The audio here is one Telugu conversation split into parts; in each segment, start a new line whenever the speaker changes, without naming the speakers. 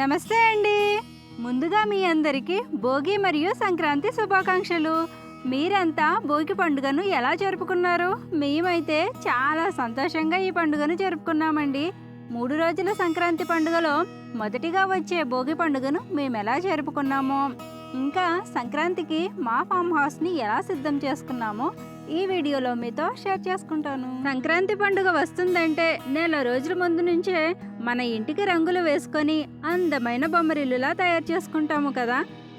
నమస్తే అండి. ముందుగా మీ అందరికీ భోగి మరియు సంక్రాంతి శుభాకాంక్షలు. మీరంతా భోగి పండుగను ఎలా జరుపుకున్నారు? మేమైతే చాలా సంతోషంగా ఈ పండుగను జరుపుకున్నామండి. మూడు రోజుల సంక్రాంతి పండుగలో మొదటిగా వచ్చే భోగి పండుగను మేము ఎలా జరుపుకున్నామో ఇంకా సంక్రాంతికి మా ఫామ్ హౌస్ని ఎలా సిద్ధం చేసుకున్నామో ఈ వీడియోలో మీతో షేర్ చేసుకుంటాను. సంక్రాంతి పండుగ వస్తుందంటే నెల రోజుల ముందు నుంచే మన ఇంటికి రంగులు వేసుకొని అందమైన బొమ్మరిల్లులా తయారు చేసుకుంటాము కదా.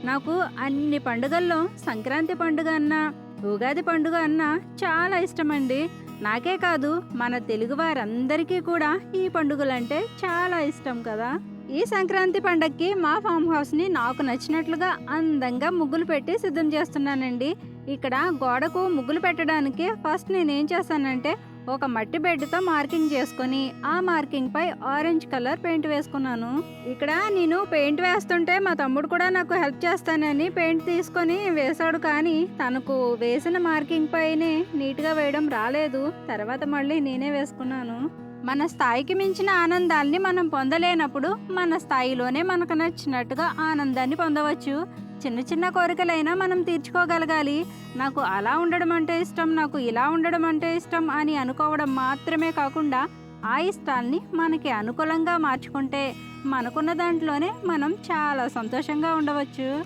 నాకు అన్ని పండుగల్లో సంక్రాంతి పండుగ అన్నా ఉగాది పండుగ అన్నా చాలా ఇష్టమండి. నాకే కాదు మన తెలుగు వారందరికీ కూడా ఈ పండుగలంటే చాలా ఇష్టం కదా. ఈ సంక్రాంతి పండగకి మా ఫామ్ హౌస్ని నాకు నచ్చినట్లుగా అందంగా ముగ్గులు పెట్టి సిద్ధం చేస్తున్నానండి. ఇక్కడ గోడకు ముగ్గులు పెట్టడానికి ఫస్ట్ నేనేం చేశానంటే ఒక మట్టి బెడ్తో మార్కింగ్ చేసుకొని ఆ మార్కింగ్ పై ఆరెంజ్ కలర్ పెయింట్ వేసుకున్నాను. ఇక్కడ నేను పెయింట్ వేస్తుంటే మా తమ్ముడు కూడా నాకు హెల్ప్ చేస్తానని పెయింట్ తీసుకొని వేశాడు కానీ తనకు వేసిన మార్కింగ్ పైనే నీట్గా వేయడం రాలేదు. తర్వాత మళ్ళీ నేనే వేసుకున్నాను. మన స్థాయికి మించిన ఆనందాన్ని మనం పొందలేనప్పుడు మన స్థాయిలోనే మనకు నచ్చినట్టుగా ఆనందాన్ని పొందవచ్చు. చిన్న చిన్న కోరికలైనా మనం తీర్చుకోగలగాలి. నాకు అలా ఉండడం అంటే ఇష్టం నాకు ఇలా ఉండడం అంటే ఇష్టం అని అనుకోవడం మాత్రమే కాకుండా ఆ ఇష్టాల్ని మనకి అనుకూలంగా మార్చుకుంటే మనకున్న దాంట్లోనే మనం చాలా సంతోషంగా ఉండవచ్చు.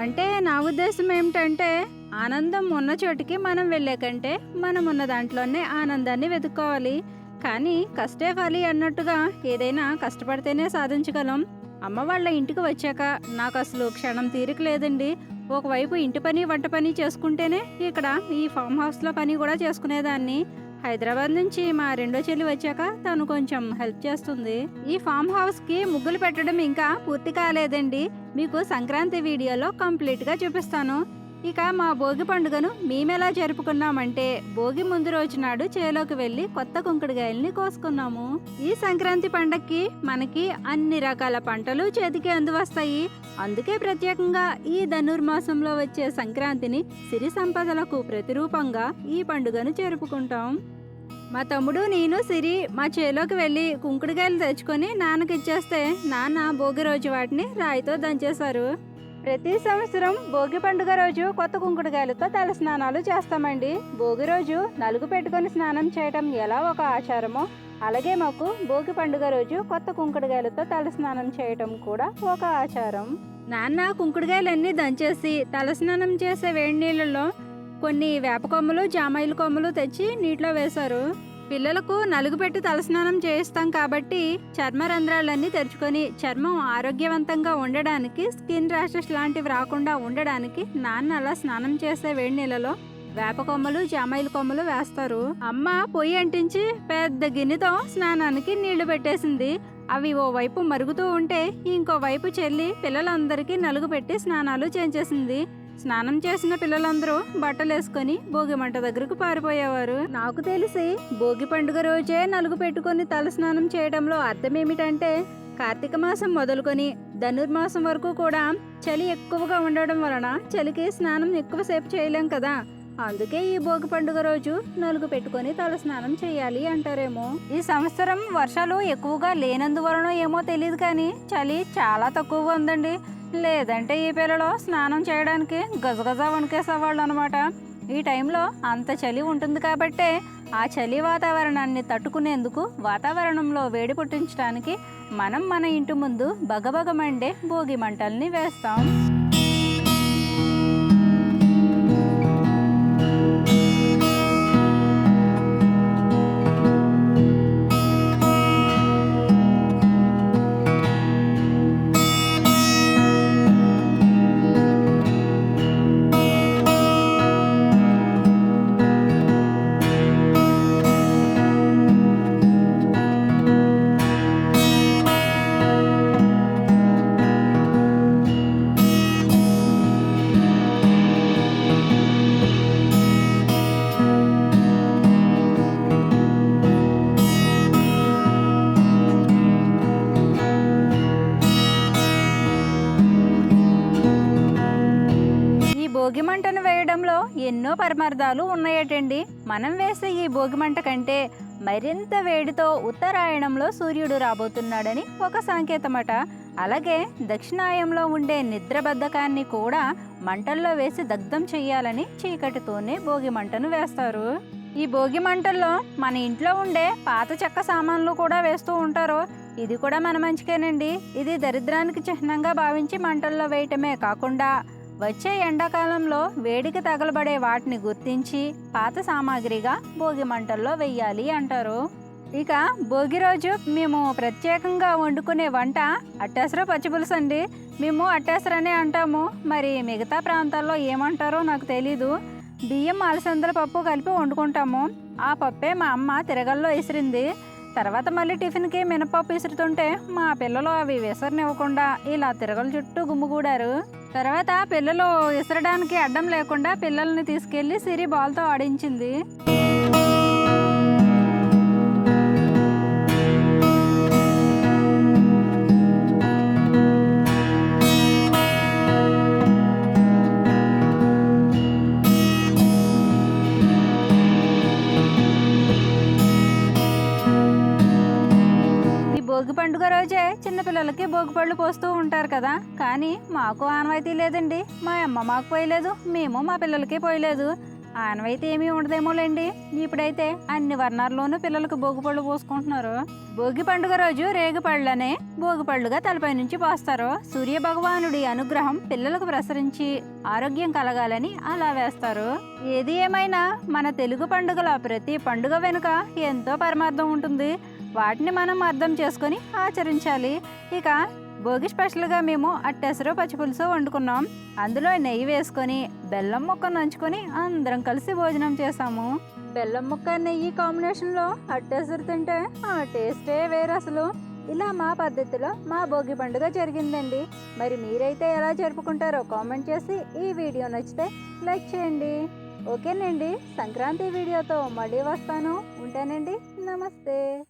అంటే నా ఉద్దేశం ఏమిటంటే ఆనందం ఉన్న చోటికి మనం వెళ్ళే కంటే మనం ఉన్న దాంట్లోనే ఆనందాన్ని వెతుక్కోవాలి. కానీ కష్టే ఫలి అన్నట్టుగా ఏదైనా కష్టపడితేనే సాధించగలం. అమ్మ వాళ్ళ ఇంటికి వచ్చాక నాకు అసలు క్షణం తీరిక లేదండి ఒకవైపు ఇంటి పని వంట పని చేసుకుంటేనే ఇక్కడ ఈ ఫామ్ హౌస్లో పని కూడా చేసుకునేదాన్ని. హైదరాబాద్ నుంచి మా రెండో చెల్లి వచ్చాక తను కొంచెం హెల్ప్ చేస్తుంది. ఈ ఫామ్ హౌస్కి ముగ్గులు పెట్టడం ఇంకా పూర్తి కాలేదండి. మీకు సంక్రాంతి వీడియోలో కంప్లీట్గా చూపిస్తాను. ఇక మా భోగి పండుగను మేమెలా జరుపుకున్నామంటే భోగి ముందు రోజు నాడు చేలోకి వెళ్ళి కొత్త కుంకుడుగాయల్ని కోసుకున్నాము. ఈ సంక్రాంతి పండక్కి మనకి అన్ని రకాల పంటలు చేతికి అందువస్తాయి. అందుకే ప్రత్యేకంగా ఈ ధనుర్మాసంలో వచ్చే సంక్రాంతిని సిరి సంపదలకు ప్రతిరూపంగా ఈ పండుగను జరుపుకుంటాం. మా తమ్ముడు నేను సిరి మా చేలోకి వెళ్ళి కుంకుడుకాయలు తెచ్చుకొని నాన్నకి ఇచ్చేస్తే నాన్న భోగి రోజు వాటిని రాయితో దంచేశారు. ప్రతి సంవత్సరం భోగి పండుగ రోజు కొత్త కుంకుడుకాయలతో తల స్నానాలు చేస్తామండి. భోగి రోజు నలుగు పెట్టుకొని స్నానం చేయటం ఎలా ఒక ఆచారమో అలాగే మాకు భోగి పండుగ రోజు కొత్త కుంకుడుకాయలతో తల స్నానం చేయటం కూడా ఒక ఆచారం. నాన్న కుంకుడుకాయలన్నీ దంచేసి తల స్నానం చేసే వేడి నీళ్ళలో కొన్ని వేప కొమ్మలు జామాయిల కొమ్మలు తెచ్చి నీటిలో వేశారు. పిల్లలకు నలుగు పెట్టి తలస్నానం చేయిస్తాం కాబట్టి చర్మ రంధ్రాలన్నీ తెరుచుకొని చర్మం ఆరోగ్యవంతంగా ఉండడానికి స్కిన్ ర్యాషెస్ లాంటివి రాకుండా ఉండడానికి నాన్న అలా స్నానం చేసే వేడి నీళ్ళలో వేప కొమ్మలు జామాయిల కొమ్మలు వేస్తారు. అమ్మ పొయ్యి అంటించి పెద్ద గిన్నెతో స్నానానికి నీళ్ళు పెట్టేసింది. అవి ఓ వైపు మరుగుతూ ఉంటే ఇంకో వైపు చెల్లి పిల్లలందరికీ నలుగు పెట్టి స్నానాలు చేయించేసింది. స్నానం చేసిన పిల్లలందరూ బట్టలు వేసుకొని భోగి మంట దగ్గరకు పారిపోయేవారు. నాకు తెలిసి భోగి పండుగ రోజే నలుగు పెట్టుకొని తల స్నానం చేయడంలో అర్థం ఏమిటంటే కార్తీక మాసం మొదలుకొని ధనుర్మాసం వరకు కూడా చలి ఎక్కువగా ఉండడం వలన చలికి స్నానం ఎక్కువసేపు చేయలేం కదా. అందుకే ఈ భోగి పండుగ రోజు నలుగు పెట్టుకొని తల స్నానం చేయాలి అంటారేమో. ఈ సంవత్సరం వర్షాలు ఎక్కువగా లేనందువలన ఏమో తెలియదు కానీ చలి చాలా తక్కువగా ఉందండి. లేదంటే ఈ పిల్లలు స్నానం చేయడానికి గజగజ వణికేసేవాళ్ళు అనమాట ఈ టైంలో అంత చలి ఉంటుంది కాబట్టే ఆ చలి వాతావరణాన్ని తట్టుకునేందుకు వాతావరణంలో వేడి పుట్టించడానికి మనం మన ఇంటి ముందు బగబగ మండే భోగి మంటల్ని వేస్తాం. భోగిమంటను వేయడంలో ఎన్నో పరమార్థాలు ఉన్నాయటండి. మనం వేసే ఈ భోగిమంట కంటే మరింత వేడితో ఉత్తరాయణంలో సూర్యుడు రాబోతున్నాడని ఒక సంకేతమట. అలాగే దక్షిణాయంలో ఉండే నిద్రబద్ధకాన్ని కూడా మంటల్లో వేసి దగ్ధం చెయ్యాలని చీకటితోనే భోగి మంటను వేస్తారు. ఈ భోగి మంటల్లో మన ఇంట్లో ఉండే పాత చెక్క సామాన్లు కూడా వేస్తూ ఉంటారు. ఇది కూడా మన మంచికేనండి. ఇది దరిద్రానికి చిహ్నంగా భావించి మంటల్లో వేయటమే కాకుండా వచ్చే ఎండాకాలంలో వేడికి తగలబడే వాటిని గుర్తించి పాత సామాగ్రిగా భోగి మంటల్లో వెయ్యాలి అంటారు. ఇక భోగి రోజు మేము ప్రత్యేకంగా వండుకునే వంట అట్టేసర పచ్చిపులుసు అండి. మేము అట్టేసరనే అంటాము. మరి మిగతా ప్రాంతాల్లో ఏమంటారో నాకు తెలీదు. బియ్యం అలసందల పప్పు కలిపి వండుకుంటాము. ఆ పప్పే మా అమ్మ తిరగల్లో విసిరింది తర్వాత మళ్ళీ టిఫిన్కి మినపప్పు విసురుతుంటే మా పిల్లలు అవి విసరనివ్వకుండా ఇలా తిరగల చుట్టూ గుమ్ముగూడారు తర్వాత పిల్లలు విసరడానికి అడ్డం లేకుండా పిల్లల్ని తీసుకెళ్ళి సిరి బాల్తో ఆడించింది. రోజే చిన్నపిల్లలకి భోగి పళ్ళు పోస్తూ ఉంటారు కదా. కానీ మాకు ఆనవాయితీ లేదండి. మా అమ్మ మాకు పోయలేదు. మేము మా పిల్లలకి పోయలేదు. ఆనవాయితీ ఏమీ ఉండదేమోలేండి. ఇప్పుడైతే అన్ని వర్ణాల్లోనూ పిల్లలకు భోగి పళ్ళు పోసుకుంటున్నారు. భోగి పండుగ రోజు రేగి భోగిపళ్ళుగా భోగి పళ్ళుగా తలపై నుంచి పోస్తారు. సూర్య భగవానుడి అనుగ్రహం పిల్లలకు ప్రసరించి ఆరోగ్యం కలగాలని అలా వేస్తారు. ఏది ఏమైనా మన తెలుగు పండుగల ప్రతి పండుగ వెనుక ఎంతో పరమార్థం ఉంటుంది. వాటిని మనం అర్థం చేసుకొని ఆచరించాలి. ఇక భోగి స్పెషల్గా మేము అట్టెసరు పచ్చిపులుసు వండుకున్నాం. అందులో నెయ్యి వేసుకొని బెల్లం ముక్క నంచుకొని అందరం కలిసి భోజనం చేసాము బెల్లం ముక్క నెయ్యి కాంబినేషన్లో అట్టెసరు తింటే ఆ టేస్టే వేరు అసలు. ఇలా మా పద్ధతిలో మా భోగి పండుగ జరిగిందండి. మరి మీరైతే ఎలా జరుపుకుంటారో కామెంట్ చేసి ఈ వీడియో నచ్చితే లైక్ చేయండి. ఓకేనండి. సంక్రాంతి వీడియోతో మళ్ళీ వస్తాను. ఉంటానండి. నమస్తే.